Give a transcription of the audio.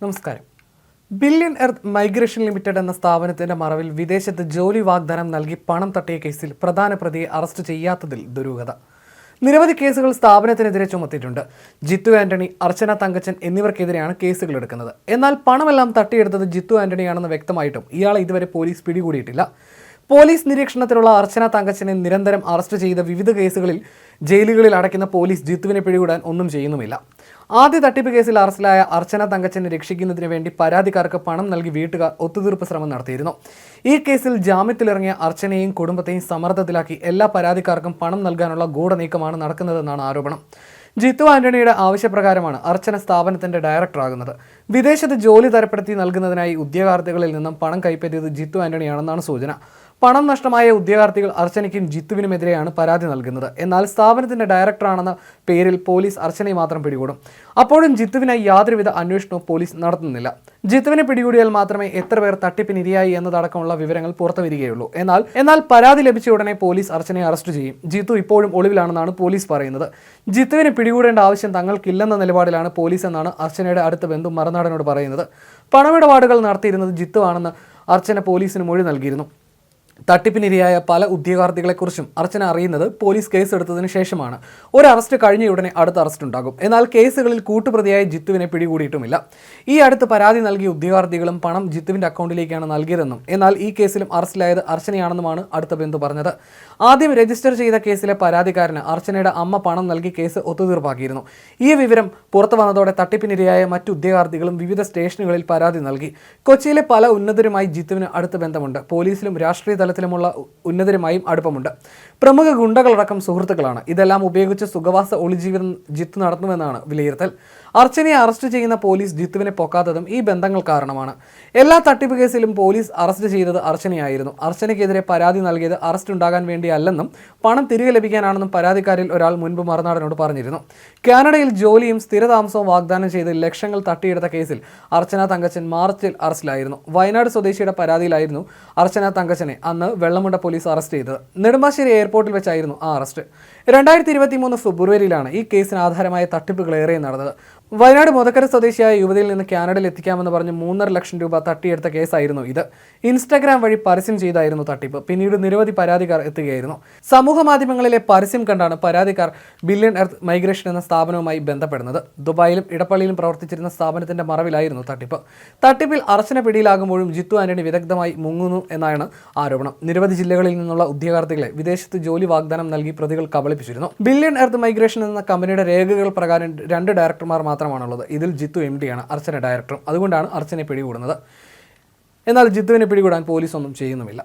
നമസ്കാരം. Billion earth migration limited എന്ന സ്ഥാപനത്തിന്റെ മറവിൽ വിദേശത്ത് ജോലി വാഗ്ദാനം നൽകി പണം തട്ടിയ കേസിൽ പ്രധാന പ്രതിയെ അറസ്റ്റ് ചെയ്യാത്തതിൽ ദുരൂഹത. നിരവധി കേസുകൾ സ്ഥാപനത്തിനെതിരെ ചുമത്തിയിട്ടുണ്ട്. ജിത്തു ആന്റണി അർച്ചന തങ്കച്ചൻ എന്നിവർക്കെതിരെയാണ് കേസുകൾ എടുക്കുന്നത്. എന്നാൽ പണമെല്ലാം തട്ടിയെടുത്തത് ജിത്തു ആന്റണിയാണെന്ന് വ്യക്തമായിട്ടും ഇയാളെ ഇതുവരെ പോലീസ് പിടികൂടിയിട്ടില്ല. പോലീസ് നിരീക്ഷണത്തിലുള്ള അർച്ചന തങ്കച്ചനെ നിരന്തരം അറസ്റ്റ് ചെയ്ത വിവിധ കേസുകളിൽ ജയിലുകളിൽ അടയ്ക്കുന്ന പോലീസ് ജിത്തുവിനെ പിടികൂടാൻ ഒന്നും ചെയ്യുന്നുമില്ല. ആദ്യ തട്ടിപ്പ് കേസിൽ അറസ്റ്റിലായ അർച്ചന തങ്കച്ചനെ രക്ഷിക്കുന്നതിന് വേണ്ടി പരാതിക്കാർക്ക് പണം നൽകി വീട്ടുകാർ ഒത്തുതീർപ്പ് ശ്രമം നടത്തിയിരുന്നു. ഈ കേസിൽ ജാമ്യത്തിലിറങ്ങിയ അർച്ചനയും കുടുംബത്തെയും സമ്മർദ്ദത്തിലാക്കി എല്ലാ പരാതിക്കാർക്കും പണം നൽകാനുള്ള ഗൂഢനീക്കമാണ് നടക്കുന്നതെന്നാണ് ആരോപണം. ജിത്തു ആന്റണിയുടെ ആവശ്യപ്രകാരമാണ് അർച്ചന സ്ഥാപനത്തിന്റെ ഡയറക്ടറാകുന്നത്. വിദേശത്ത് ജോലി തരപ്പെടുത്തി നൽകുന്നതിനായി ഉദ്യോഗാർത്ഥികളിൽ നിന്നും പണം കൈപ്പറ്റിയത് ജിത്തു ആന്റണിയാണെന്നാണ് സൂചന. പണം നഷ്ടമായ ഉദ്യോഗാർത്ഥികൾ അർച്ചനയ്ക്കും ജിത്തുവിനുമെതിരെയാണ് പരാതി നൽകുന്നത്. എന്നാൽ സ്ഥാപനത്തിന്റെ ഡയറക്ടറാണെന്ന പേരിൽ പോലീസ് അർച്ചനയെ മാത്രം പിടികൂടും. അപ്പോഴും ജിത്തുവിനായി യാതൊരുവിധ അന്വേഷണവും പോലീസ് നടത്തുന്നില്ല. ജിത്തുവിനെ പിടികൂടിയാൽ മാത്രമേ എത്ര പേർ തട്ടിപ്പിന് ഇരയായി എന്നതടക്കമുള്ള വിവരങ്ങൾ പുറത്തുവരികയുള്ളൂ. എന്നാൽ എന്നാൽ പരാതി ലഭിച്ച ഉടനെ പോലീസ് അർച്ചനയെ അറസ്റ്റ് ചെയ്യും. ജിത്തു ഇപ്പോഴും ഒളിവിലാണെന്നാണ് പോലീസ് പറയുന്നത്. ജിത്തുവിനെ പിടികൂടേണ്ട ആവശ്യം തങ്ങൾക്കില്ലെന്ന നിലപാടിലാണ് പോലീസ് എന്നാണ് അർച്ചനയുടെ അടുത്ത ബന്ധു മറുനാടനോട് പറയുന്നത് പണമിടപാടുകൾ നടത്തിയിരുന്നത് ജിത്തു ആണെന്ന് അർച്ചന പോലീസിന് മൊഴി നൽകിയിരുന്നു തട്ടിപ്പിനിരയായ പല ഉദ്യോഗാർത്ഥികളെക്കുറിച്ചും അർച്ചന അറിയുന്നത് പോലീസ് കേസ് എടുത്തതിന് ശേഷമാണ്. ഒരു അറസ്റ്റ് കഴിഞ്ഞ ഉടനെ അടുത്ത അറസ്റ്റ് ഉണ്ടാകും. എന്നാൽ കേസുകളിൽ കൂട്ടുപ്രതിയായ ജിത്തുവിനെ പിടികൂടിയിട്ടുമില്ല. ഈ അടുത്ത് പരാതി നൽകിയ ഉദ്യോഗാർത്ഥികളും പണം ജിത്തുവിന്റെ അക്കൗണ്ടിലേക്കാണ് നൽകിയതെന്നും എന്നാൽ ഈ കേസിലും അറസ്റ്റിലായത് അർച്ചനയാണെന്നുമാണ് അടുത്ത ബന്ധു പറഞ്ഞത്. ആദ്യം രജിസ്റ്റർ ചെയ്ത കേസിലെ പരാതിക്കാരന് അർച്ചനയുടെ അമ്മ പണം നൽകി കേസ് ഒത്തുതീർപ്പാക്കിയിരുന്നു. ഈ വിവരം പുറത്തു വന്നതോടെ തട്ടിപ്പിനിരയായ മറ്റു ഉദ്യോഗാർത്ഥികളും വിവിധ സ്റ്റേഷനുകളിൽ പരാതി നൽകി. കൊച്ചിയിലെ പല ഉന്നതരുമായി ജിത്തുവിന് അടുത്ത ബന്ധമുണ്ട്. പോലീസിലും രാഷ്ട്രീയ തലത്തിലുമുള്ള ഉന്നതരുമായും അടുപ്പമുണ്ട്. പ്രമുഖ ഗുണ്ടകളടക്കം സുഹൃത്തുക്കളാണ്. ഇതെല്ലാം ഉപയോഗിച്ച് സുഖവാസ ഒളിജീവിതം ജിത്ത് നടത്തുമെന്നാണ് വിലയിരുത്തൽ. അർച്ചനയെ അറസ്റ്റ് ചെയ്യുന്ന പോലീസ് ജിത്തുവിനെ പൊക്കാത്തതും ഈ ബന്ധങ്ങൾ കാരണമാണ്. എല്ലാ തട്ടിപ്പ് കേസിലും പോലീസ് അറസ്റ്റ് ചെയ്തത് അർച്ചനയായിരുന്നു. അർച്ചനയ്ക്കെതിരെ പരാതി നൽകിയത് അറസ്റ്റ് ഉണ്ടാകാൻ വേണ്ടിയല്ലെന്നും പണം തിരികെ ലഭിക്കാനാണെന്നും പരാതിക്കാരിൽ ഒരാൾ മുൻപ് മറുനാടനോട് പറഞ്ഞിരുന്നു. കാനഡയിൽ ജോലിയും സ്ഥിരതാമസവും വാഗ്ദാനം ചെയ്ത് ലക്ഷങ്ങൾ തട്ടിയെടുത്ത കേസിൽ അർച്ചന തങ്കച്ചൻ മാർച്ചിൽ അറസ്റ്റിലായിരുന്നു. വയനാട് സ്വദേശിയുടെ പരാതിയിലായിരുന്നു അർച്ചന തങ്കച്ചനെ. അന്ന് വെള്ളമുണ്ട പോലീസ് അറസ്റ്റ് ചെയ്തത് നെടുമ്പാശ്ശേരി എയർപോർട്ടിൽ വെച്ചായിരുന്നു ആ അറസ്റ്റ് രണ്ടായിരത്തി ഇരുപത്തി മൂന്ന് ഫെബ്രുവരിയിലാണ് ഈ കേസിന് ആധാരമായ തട്ടിപ്പുകൾ ഏറെ നടന്നത്. വയനാട് മുതക്കര സ്വദേശിയായ യുവതിയിൽ നിന്ന് കാനഡയിൽ എത്തിക്കാമെന്ന് പറഞ്ഞ് മൂന്നര ലക്ഷം രൂപ തട്ടിയെടുത്ത കേസായിരുന്നു ഇത്. ഇൻസ്റ്റാഗ്രാം വഴി പരസ്യം ചെയ്തായിരുന്നു തട്ടിപ്പ്. പിന്നീട് നിരവധി പരാതിക്കാർ എത്തുകയായിരുന്നു. സമൂഹ മാധ്യമങ്ങളിലെ പരസ്യം കണ്ടാണ് പരാതിക്കാർ ബില്യൺ എർത്ത് മൈഗ്രേഷൻ എന്ന സ്ഥാപനവുമായി ബന്ധപ്പെടുന്നത്. ദുബായിലും ഇടപ്പള്ളിയിലും പ്രവർത്തിച്ചിരുന്ന സ്ഥാപനത്തിന്റെ മറവിലായിരുന്നു തട്ടിപ്പ്. തട്ടിപ്പിൽ അർച്ചന പിടിയിലാകുമ്പോഴും ജിത്തു ആന്റണി വിദഗ്ധമായി മുങ്ങുന്നു എന്നാണ് ആരോപണം. നിരവധി ജില്ലകളിൽ നിന്നുള്ള ഉദ്യോഗാർത്ഥികളെ വിദേശത്ത് ജോലി വാഗ്ദാനം നൽകി പ്രതികൾ കബളിപ്പിച്ചിരുന്നു. ബില്യൺ എർത്ത് മൈഗ്രേഷൻ എന്ന കമ്പനിയുടെ രേഖകൾ പ്രകാരം രണ്ട് ഡയറക്ടർമാർ മാത്രമാണുള്ളത്. ഇതിൽ ജിത്തു എം ഡിയാണ് അർച്ചന ഡയറക്ടറും അതുകൊണ്ടാണ് അർച്ചനെ പിടികൂടുന്നത്. എന്നാൽ ജിത്തുവിനെ പിടികൂടാൻ പോലീസ് ഒന്നും ചെയ്യുന്നുമില്ല.